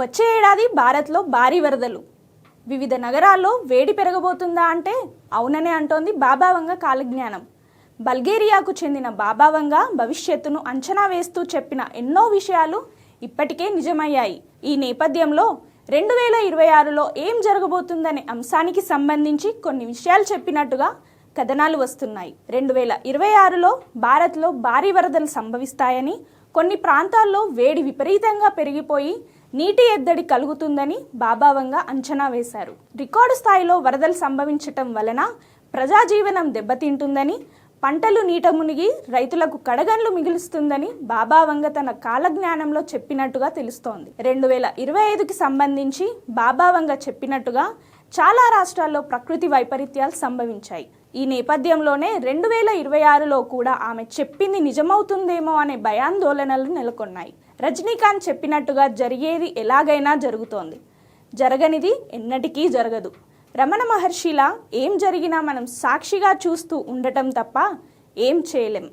వచ్చే ఏడాది భారత్లో భారీ వరదలు. వివిధ నగరాల్లో వేడి పెరగబోతుందా అంటే అవుననే అంటోంది బాబావంగ కాలజ్ఞానం. బల్గేరియాకు చెందిన బాబావంగ భవిష్యత్తును అంచనా వేస్తూ చెప్పిన ఎన్నో విషయాలు ఇప్పటికే నిజమయ్యాయి. ఈ నేపథ్యంలో రెండు వేల ఇరవై ఆరులో ఏం జరగబోతుందనే అంశానికి సంబంధించి కొన్ని విషయాలు చెప్పినట్టుగా కథనాలు వస్తున్నాయి. రెండు వేల ఇరవై ఆరులో భారత్లో భారీ వరదలు సంభవిస్తాయని కొన్ని ప్రాంతాల్లో వేడి విపరీతంగా పెరిగిపోయి నీటి ఎద్దడి కలుగుతుందని బాబావంగా అంచనా వేశారు. రికార్డు స్థాయిలో వరదలు సంభవించటం వలన ప్రజాజీవనం దెబ్బతింటుందని పంటలు నీట మునిగి రైతులకు కడగండ్లు మిగులుస్తుందని బాబావంగ తన కాలజ్ఞానంలో చెప్పినట్టుగా తెలుస్తోంది. రెండు వేల ఇరవై ఐదుకి సంబంధించి బాబావంగ చెప్పినట్టుగా చాలా రాష్ట్రాల్లో ప్రకృతి వైపరీత్యాలు సంభవించాయి. ఈ నేపథ్యంలోనే రెండు వేల ఇరవై ఆరులో కూడా ఆమె చెప్పింది నిజమవుతుందేమో అనే భయాందోళనలు నెలకొన్నాయి. రజనీకాంత్ చెప్పినట్టుగా జరిగేది ఎలాగైనా జరుగుతోంది. జరగనిది ఎన్నటికీ జరగదు. రమణ మహర్షిలా ఏం జరిగినా మనం సాక్షిగా చూస్తూ ఉండటం తప్ప ఏం చేయలేం.